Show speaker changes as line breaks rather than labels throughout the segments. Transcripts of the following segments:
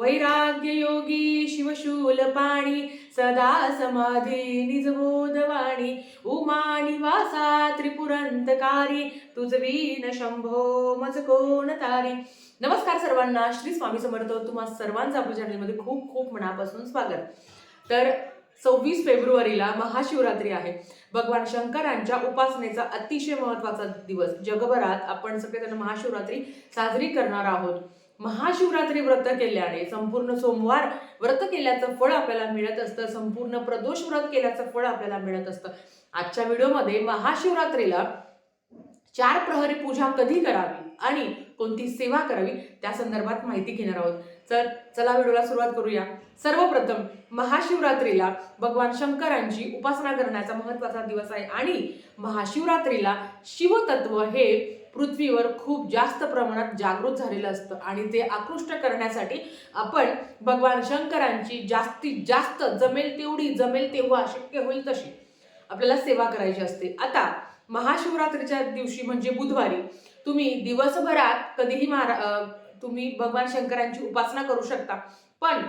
वैराग्य योगी शिवशूल पाणी सदा समाधी निजबोधवाणी उमा निवासा त्रिपुरंतकारी तुझवीन शंभो मज कोण तारी. नमस्कार सर्वांना श्री स्वामी समर्थ तुम्हा सर्वांचं आपल्या चॅनलमध्ये खूप खूप मनापासून स्वागत. तर सव्वीस फेब्रुवारीला महाशिवरात्री आहे. भगवान शंकरांच्या उपासनेचा अतिशय महत्त्वाचा दिवस. जगभरात आपण सगळेजण महाशिवरात्री साजरी करणार आहोत. महाशिवरात्री व्रत केल्याने संपूर्ण सोमवार व्रत केल्याचं फळ आपल्याला मिळत असतं संपूर्ण प्रदोष व्रत केल्याचं फळ आपल्याला मिळत असतं. आजच्या व्हिडिओमध्ये महाशिवरात्रीला चार प्रहरी पूजा कधी करावी आणि कोणती सेवा करावी त्या संदर्भात माहिती घेणार आहोत. तर चला व्हिडिओला सुरुवात करूया. सर्वप्रथम महाशिवरात्रीला भगवान शंकरांची उपासना करण्याचा महत्त्वाचा दिवस आहे आणि महाशिवरात्रीला शिवतत्व हे पृथ्वीवर खूप जास्त प्रमाणात जागृत झालेलं असतं आणि ते आकृष्ट करण्यासाठी आपण भगवान शंकरांची जास्तीत जास्त जमेल तेवढी जमेल तेव्हा शक्य होईल तशी आपल्याला सेवा करायची असते. आता महाशिवरात्रीच्या दिवशी म्हणजे बुधवारी तुम्ही दिवसभरात कधीही महारा तुम्ही भगवान शंकरांची उपासना करू शकता. पण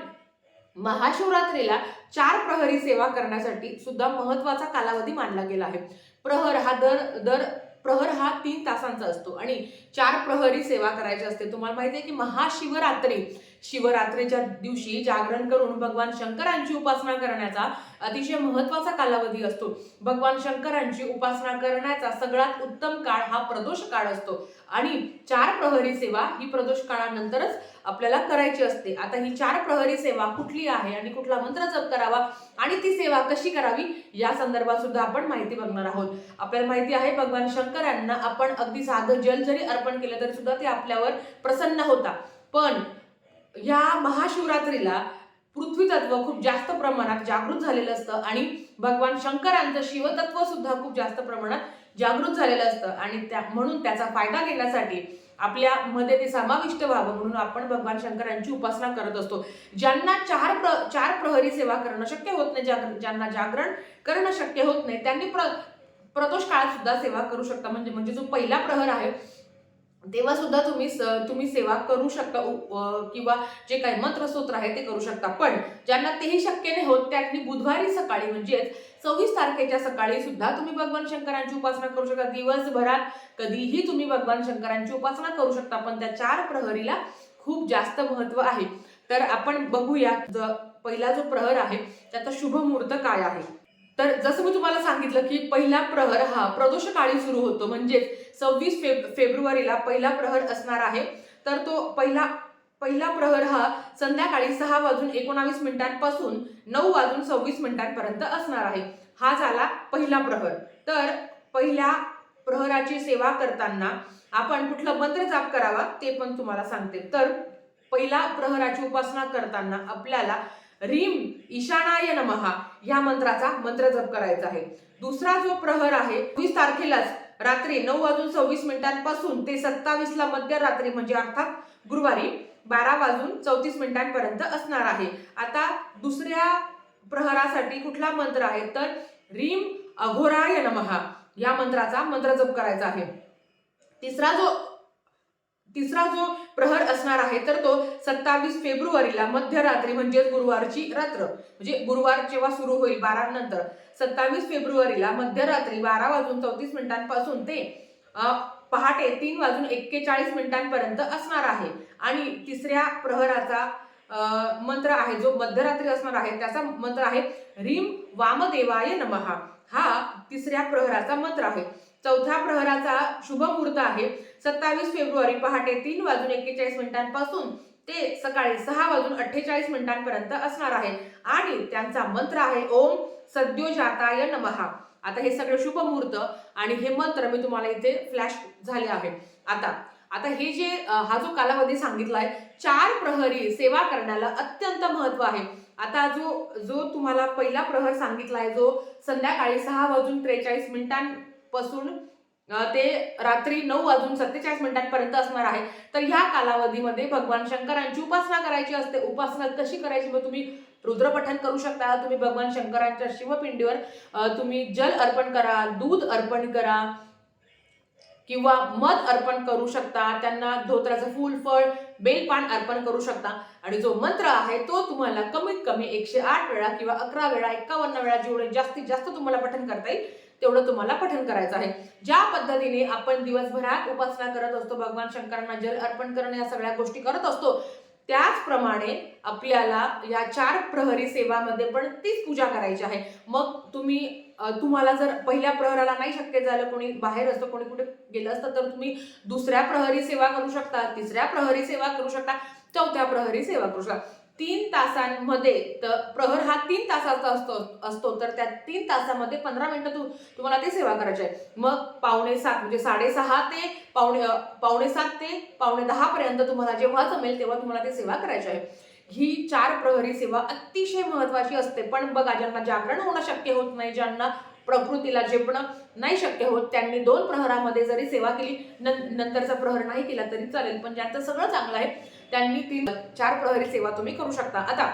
महाशिवरात्रीला चार प्रहरी सेवा करण्यासाठी सुद्धा महत्त्वाचा कालावधी मानला गेला आहे. प्रहर हा दर दर प्रहर हा तीन तासांचा असतो. आणि चार प्रहरी सेवा करायची असते. तुम्हाला माहिती आहे की महाशिवरात्री शिवरात्रीच्या दिवशी जागरण करून भगवान शंकरांची उपासना करण्याचा अतिशय महत्त्वाचा कालावधी असतो. भगवान शंकरांची उपासना करण्याचा सगळ्यात उत्तम काळ हा प्रदोष काळ असतो. आणि चार प्रहरी सेवा ही प्रदोष काळानंतरच आपल्याला करायची असते. आता ही चार प्रहरी सेवा कुठली आहे आणि कुठला मंत्र जप करावा आणि ती सेवा कशी करावी या संदर्भात सुद्धा आपण माहिती बघणार आहोत. आपल्याला माहिती आहे भगवान शंकरांना आपण अगदी साधं जल जरी अर्पण केलं तरी सुद्धा ते आपल्यावर प्रसन्न होता. पण ह्या महाशिवरात्रीला पृथ्वी तत्व खूप जास्त प्रमाणात जागृत झालेलं असतं आणि भगवान शंकरांचं शिवतत्व सुद्धा खूप जास्त प्रमाणात जागृत झालेलं असतं. आणि त्या म्हणून त्याचा फायदा घेण्यासाठी आपल्या मध्ये ते समाविष्ट व्हावं म्हणून आपण भगवान शंकरांची उपासना करत असतो. ज्यांना चार प्र चार प्रहरी सेवा करणं शक्य होत नाही जाग ज्यांना जागरण करणं शक्य होत नाही त्यांनी प्र प्रदोष काळात सुद्धा सेवा करू शकता. म्हणजे म्हणजे जो पहिला प्रहर आहे तेव्हा सुद्धा तुम्ही स- तुम्ही सेवा करू शकता किंवा जे काही मंत्रस्तोत्र आहे ते करू शकता. पण ज्यांना तेही शक्य नाही होत त्यांनी बुधवारी सकाळी म्हणजेच सव्वीस तारखेच्या सकाळी सुद्धा तुम्ही भगवान शंकरांची उपासना करू शकता. दिवसभरात कधीही तुम्ही भगवान शंकरांची उपासना करू शकता पण त्या चार प्रहरीला खूप जास्त महत्त्व आहे. तर आपण बघूया पहिला जो प्रहर आहे त्याचा शुभ मुहूर्त काय आहे? तर जसं मी तुम्हाला सांगितलं की पहिला प्रहर हा प्रदोष काळी सुरू होतो. म्हणजेच सव्वीस फेब फेब्रुवारीला पहिला प्रहर असणार आहे. तर तो पहिला पहिला प्रहर हा संध्याकाळी सहा वाजून एकोणावीस मिनिटांपासून नऊ वाजून सव्वीस मिनिटांपर्यंत असणार आहे. हा झाला पहिला प्रहर. तर पहिल्या प्रहराची सेवा करताना आपण कुठला मंत्र जाप करावा ते पण तुम्हाला सांगते. तर पहिला प्रहराची उपासना करताना आपल्याला रीम ईशानाय नमहा या मंत्राचा मंत्र जप करायचा आहे. दुसरा जो प्रहर आहे वीस तारखेलाच रात्री नऊ वाजून सव्वीस मिनिटांपासून ते सत्तावीस ला मध्यरात्री म्हणजे अर्थात गुरुवारी बारा वाजून चौतीस मिनिटांपर्यंत असणार आहे. आता दुसऱ्या प्रहरासाठी कुठला मंत्र आहे? तर रीम अघोराय नमहा या मंत्राचा मंत्र जप करायचा आहे. तिसरा जो तिसरा जो प्रहर असणार आहे तर तो सत्तावीस फेब्रुवारीला मध्यरात्री म्हणजेच गुरुवारची रात्र. म्हणजे गुरुवार जेव्हा सुरू होईल बारा नंतर. सत्तावीस फेब्रुवारीला मध्यरात्री बारा वाजून चौतीस मिनिटांपासून ते पहाटे तीन वाजून एक्केचाळीस मिनिटांपर्यंत असणार आहे. आणि तिसऱ्या प्रहराचा मंत्र आहे जो मध्यरात्री असणार आहे त्याचा मंत्र आहे रिम वामदेवाय नमहा हा तिसऱ्या प्रहराचा मंत्र आहे. चौथ्या प्रहराचा शुभ मुहूर्त आहे. सत्तावीस फेब्रुवारी पहाटे तीन वाजून एक्केचाळीस मिनिटांपासून ते सकाळी सहा वाजून अठ्ठेचाळीस मिनिटांपर्यंत असणार आहे. आणि त्यांचा मंत्र आहे ओम सद्योजाताय नमहा आता हे सगळं शुभ मुहूर्त आणि हे मंत्र मी तुम्हाला इथे फ्लॅश झाले आहे. आता आता हे जे हा जो कालावधी सांगितला आहे चार प्रहरी सेवा करण्याला अत्यंत महत्त्व आहे. आता जो जो तुम्हाला पहिला प्रहर सांगितला आहे जो संध्याकाळी सहा वाजून त्रेचाळीस मिनिटांपासून ते रात्री नऊ वाजून सत्तेचाळीस मिनिटांपर्यंत असणार आहे. तर ह्या कालावधीमध्ये भगवान शंकरांची उपासना करायची असते. उपासना कशी करायची? मग तुम्ही रुद्रपठण करू शकता. तुम्ही भगवान शंकरांच्या शिवपिंडीवर तुम्ही जल अर्पण करा दूध अर्पण करा किंवा मध अर्पण करू शकता. त्यांना धोत्राचं फूल फळ बेलपान अर्पण करू शकता. आणि जो मंत्र आहे तो तुम्हाला कमीत कमी एकशे आठ वेळा किंवा अकरा वेळा एकावन्न वेळा जेवढे जास्तीत जास्त तुम्हाला पठण करता येईल तेवढं तुम्हाला पठण करायचं आहे. ज्या पद्धतीने आपण दिवसभरात उपासना करत असतो भगवान शंकरांना जल अर्पण करणं या सगळ्या गोष्टी करत असतो त्याचप्रमाणे आपल्याला या चार प्रहरी सेवामध्ये पण तीच पूजा करायची आहे. मग तुम्ही तुम्हाला जर पहिल्या प्रहराला नाही शक्य झालं कोणी बाहेर असतं कोणी कुठे गेलं असतं तर तुम्ही दुसऱ्या प्रहरी सेवा करू शकता तिसऱ्या प्रहरी सेवा करू शकता चौथ्या प्रहरी सेवा करू शकता. तीन तासांमध्ये तर प्रहर हा तीन तासाचा असतो असतो. तर त्या तीन तासामध्ये पंधरा मिनिटं तू तुम्हाला ती सेवा करायची आहे. मग पावणे सात म्हणजे साडेसहा ते पावणे पावणे सात ते पावणे दहापर्यंत तुम्हाला जेव्हा जमेल तेव्हा तुम्हाला ती सेवा करायची आहे. ही चार प्रहरी सेवा अतिशय महत्वाची असते. पण बघा ज्यांना जागरण होणं शक्य होत नाही ज्यांना प्रकृतीला झेपणं नाही शक्य होत त्यांनी दोन प्रहरामध्ये जरी सेवा केली नंतरचा प्रहर नाही केला तरी चालेल. पण ज्यांचं सगळं चांगलं आहे त्यांनी तीन चार प्रहरी सेवा तुम्ही करू शकता. आता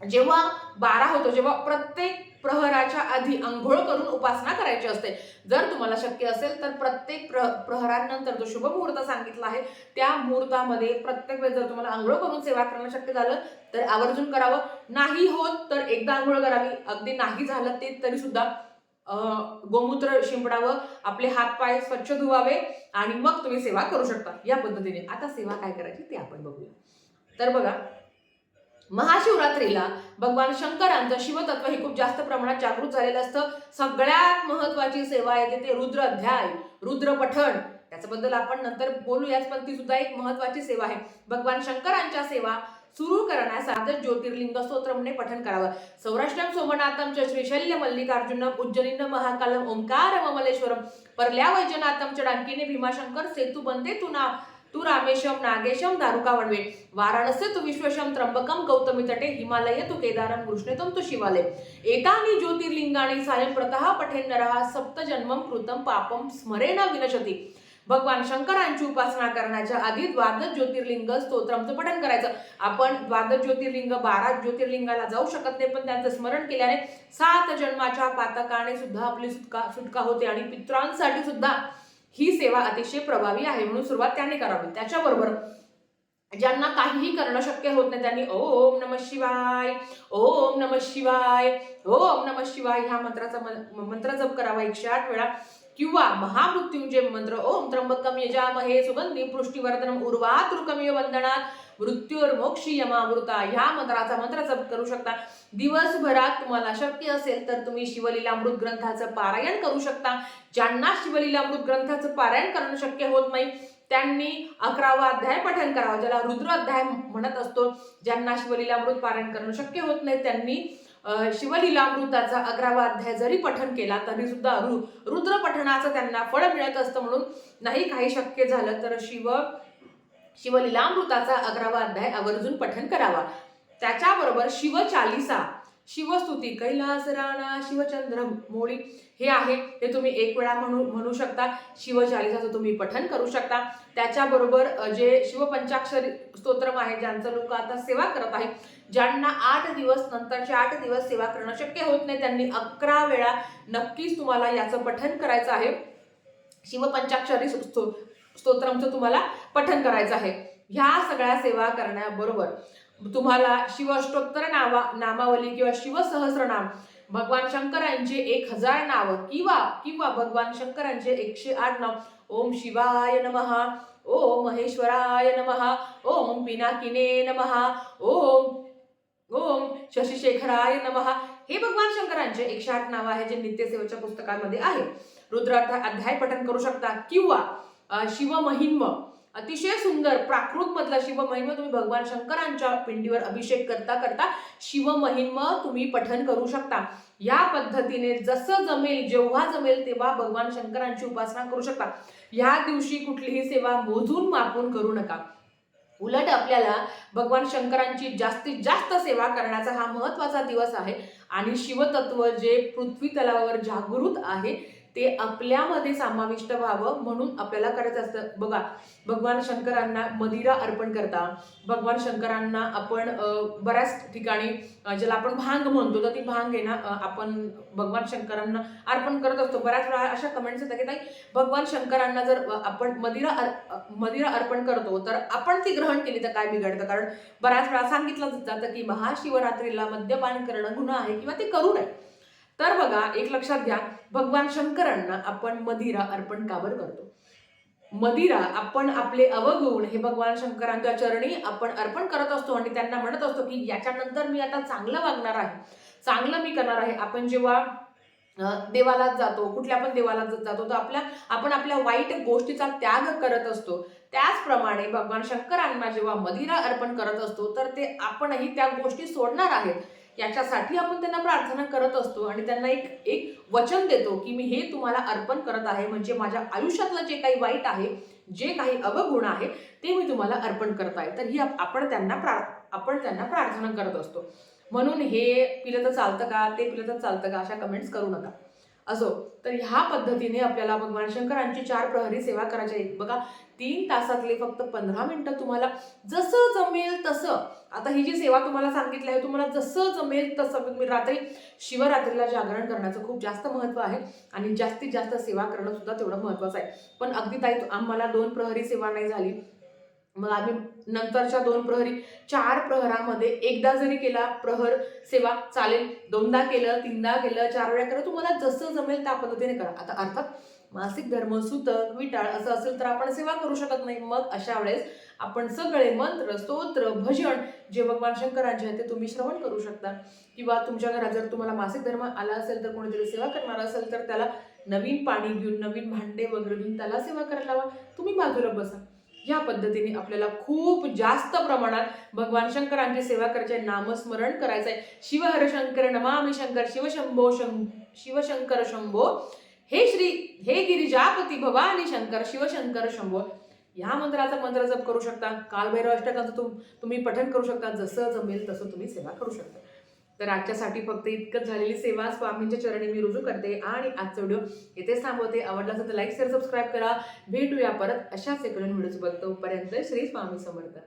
जेव्हा बारा होतो जेव्हा प्रत्येक प्रहराच्या आधी आंघोळ करून उपासना करायची असते. जर तुम्हाला शक्य असेल तर प्रत्येक प्र प्रहरानंतर जो शुभ मुहूर्त सांगितला आहे त्या मुहूर्तामध्ये प्रत्येक वेळेस जर तुम्हाला आंघोळ करून सेवा करणं शक्य झालं तर आवर्जून करावं. नाही होत तर एकदा आंघोळ करावी. अगदी नाही झालं ते तरी सुद्धा गोमूत्र शिंपडावं आपले हात पाय स्वच्छ धुवावे आणि मग तुम्ही सेवा करू शकता. या पद्धतीने. आता सेवा काय करायची ते आपण बघूया. तर बघा महाशिवरात्रीला भगवान शंकरांचं शिवतत्व हे खूप जास्त प्रमाणात जागृत झालेलं असतं. सगळ्यात महत्वाची सेवा येते ते रुद्र अध्याय रुद्र पठण. त्याच्याबद्दल आपण नंतर बोलूयाच पण ती सुद्धा एक महत्वाची सेवा आहे. भगवान शंकरांच्या सेवा सुरू करण्यासाठी ज्योतिर्लिंग स्तोत्रमने पठन करावं. सौराष्ट्रम सोमनाथम च श्रीशल्य मल्लिकार्जुनम उज्जलिन महाकालम ओंकार ममलेश्वरम परल्या वैजनाथम च डांकिने भीमाशंकर सेतू बंदे तुना तू रामेशम नागेशम दारुका वणवे वाराणसी तु विश्वशम त्र्यंबकम गौतमी तटे हिमालय तु केदारम कृष्णेतम तु शिवालय. एतानि ज्योतिर्लिंगाणि सायं प्रतः पठेन नरः सप्त जन्मम कृतम पापम स्मरेण विनशती भगवान शंकरांची उपासना करण्याच्या आधी द्वादश ज्योतिर्लिंग स्तोत्रमचं पठण करायचं. आपण द्वादश ज्योतिर्लिंग बारा ज्योतिर्लिंगाला जाऊ शकत नाही पण त्यांचं स्मरण केल्याने सात जन्माच्या पातकाने सुद्धा आपली सुटका सुटका होते आणि पित्रांसाठी सुद्धा ही सेवा अतिशय प्रभावी आहे म्हणून सुरुवात त्यांनी करावी. त्याच्याबरोबर ज्यांना काहीही करणं शक्य होत नाही त्यांनी ओम नम शिवाय ओम नम शिवाय ओम नम शिवाय ह्या मंत्राचा मंत्र जप करावा. एकशे आठ वेळा किंवा महामृत्युंजय मंत्र ओम त्र्यंबकम यजामहे सुगंधी पुष्टीवर्धनम उर्वातृकमिय वंदनात मृत्युर्मोक्षी यमामृता ह्या मंत्राचा मंत्र जप करू शकता. दिवसभरात तुम्हाला शक्य असेल तर तुम्ही शिवलीलामृत ग्रंथाचं पारायण करू शकता. ज्यांना शिवलीलामृत ग्रंथाचं पारायण करणं शक्य होत नाही त्यांनी अकरावा अध्याय पठन करावा ज्याला रुद्र अध्याय म्हणत असतो. ज्यांना शिवलीलामृत पारायण करणं शक्य होत नाही त्यांनी शिवलीलामृताचा अकरावा अध्याय जरी पठन केला तरी सुद्धा रु रुद्र पठणाचं त्यांना फळ मिळत असतं म्हणून नाही काही शक्य झालं तर शिव शिवलीलामृताचा अकरावा अध्याय आवर्जून पठन करावा. त्याच्याबरोबर शिवचालिसा शिवस्तुती कैलास राणा शिवचंद्र मोळी हे आहे. ते तुम्ही एक वेळा म्हणू म्हणू शकता. शिवचालिसाचं तुम्ही पठन करू शकता. त्याच्याबरोबर जे शिवपंचाक्षरी स्तोत्रम आहे ज्यांचं लोक आता सेवा करत आहे ज्यांना आठ दिवस नंतरचे आठ दिवस सेवा करणं शक्य होत नाही त्यांनी अकरा वेळा नक्कीच तुम्हाला याचं पठन करायचं आहे. शिवपंचाक्षरी स्तो स्तोत्रमचं तुम्हाला पठन करायचं आहे. ह्या सगळ्या सेवा करण्याबरोबर तुम्हाला शिवष्टोत्तर नावा नामावली किंवा शिवसहस्रनाम भगवान शंकरांचे एक हजार नाव किंवा किंवा भगवान शंकरांचे एकशे आठ नाव. ओम शिवाय नमहा ओम महेश्वराय नमहा ओम पिनाकिने नमहा ओम ओम शशिशेखराय नमः. हे भगवान शंकरांचे एकशे आठ नाव आहे जे नित्यसेवेच्या पुस्तकामध्ये आहे. रुद्रार्थ अध्याय पठन करू शकता. किंवा शिवमहिन्म अतिशय सुंदर प्राकृत मधला शिवमहिम तुम्ही भगवान शंकरांच्या पिंडीवर अभिषेक करता करता शिवमहिम तुम्ही पठन करू शकता. या पद्धतीने जसं जमेल जेव्हा जमेल तेव्हा भगवान शंकरांची उपासना करू शकता. या दिवशी कुठलीही सेवा मोजून मापून करू नका. उलट आपल्याला भगवान शंकरांची जास्तीत जास्त सेवा करण्याचा हा महत्त्वाचा दिवस आहे. आणि शिवतत्व जे पृथ्वी तलावावर जागृत आहे ते आपल्यामध्ये समाविष्ट व्हावं म्हणून आपल्याला करायचं असतं. बघा भगवान शंकरांना मदिरा अर्पण करता. भगवान शंकरांना आपण बऱ्याच ठिकाणी ज्याला आपण भांग म्हणतो तर ती भांग आहे ना आपण भगवान शंकरांना अर्पण करत असतो. बऱ्याच वेळा अशा कमेंट्स येतात की ताई भगवान शंकरांना जर आपण मदिरा अर् मदिरा अर्पण करतो तर आपण ती ग्रहण केली तर काय बिघडतं? कारण बऱ्याच वेळा सांगितलं जातं की महाशिवरात्रीला मद्यपान करणं गुन्हा आहे किंवा ते करू नये. तर बघा एक लक्षात घ्या भगवान शंकरांना आपण मदिरा अर्पण काबर करतो? मदिरा आपण आपले अवगुण हे भगवान शंकरांच्या चरणी आपण अर्पण करत असतो आणि त्यांना म्हणत असतो की याच्यानंतर मी आता चांगलं वागणार आहे. चांगलं मी करणार आहे. आपण जेव्हा देवालाच जातो कुठल्या पण देवाला जातो तर आपल्या आपण आपल्या वाईट गोष्टीचा त्याग करत असतो. त्याचप्रमाणे भगवान शंकरांना जेव्हा मदिरा अर्पण करत असतो तर ते आपणही त्या गोष्टी सोडणार आहेत. याच्यासाठी आपण त्यांना प्रार्थना करत असतो आणि त्यांना एक एक वचन देतो की मी हे तुम्हाला अर्पण करत आहे. म्हणजे माझ्या आयुष्यातलं जे काही वाईट आहे जे काही अवगुण आहे ते मी तुम्हाला अर्पण करत आहे. तर ही आपण त्यांना प्रा आपण त्यांना प्रार्थना करत असतो. म्हणून हे पिलं तर चालतं का ते पिलं तर चालतं का अशा कमेंट्स करू नका. असो. तर ह्या पद्धतीने आपल्याला भगवान शंकरांची चार प्रहरी सेवा करायची आहे बघा तीन तासातले फक्त पंधरा मिनटं तुम्हाला जसं जमेल तसं. आता ही जी सेवा तुम्हाला सांगितली आहे तुम्हाला जसं जमेल तसं तुम्ही रात्री शिवरात्रीला जागरण करण्याचं खूप जास्त महत्त्व आहे. आणि जास्तीत जास्त सेवा करणं सुद्धा तेवढं महत्त्वाचं आहे. पण अगदी ताई आम्हाला दोन प्रहरी सेवा नाही झाली. मग आम्ही नंतरच्या दोन प्रहरी चार प्रहरामध्ये एकदा जरी केला प्रहर सेवा चालेल दोनदा केलं तीनदा केलं चार वेळा केलं तुम्हाला जसं जमेल त्या पद्धतीने करा. आता अर्थात मासिक धर्म सुतक विटाळ असं असेल तर आपण सेवा करू शकत नाही. मग अशा वेळेस आपण सगळे मंत्र स्तोत्र भजन जे भगवान शंकरांचे आहे ते तुम्ही श्रवण करू शकता. किंवा तुमच्या घरात जर तुम्हाला मासिक धर्म आला असेल तर कोणीतरी सेवा करणार असेल तर त्याला नवीन पाणी घेऊन नवीन भांडे वगैरे घेऊन त्याला सेवा करायला लावा. तुम्ही बाजूला बसा. ह्या पद्धतीने आपल्याला खूप जास्त प्रमाणात भगवान शंकरांची सेवा करायची नामस्मरण करायचं आहे शिवहर शंकर नमामि शंकर शिवशंभो शं शिवशंकर शंभो हे श्री हे गिरिजापती भवानी शंकर शिवशंकर शंभो. या मंत्राचा मंत्र जप करू शकता. कालभैरव अष्टकांचं तुम तुम्ही पठन करू शकता. जसं जमेल तसं तुम्ही सेवा करू शकता. तर आजच्यासाठी फक्त इतकंच झालेली सेवा स्वामींच्या चरणी मी रुजू करते आणि आजचा व्हिडिओ इथेच थांबवते. आवडला असेल तर लाईक शेअर सबस्क्राईब करा. भेटूया परत अशाच एक व्हिडिओ बघतो पर्यंत श्री स्वामी समर्थ.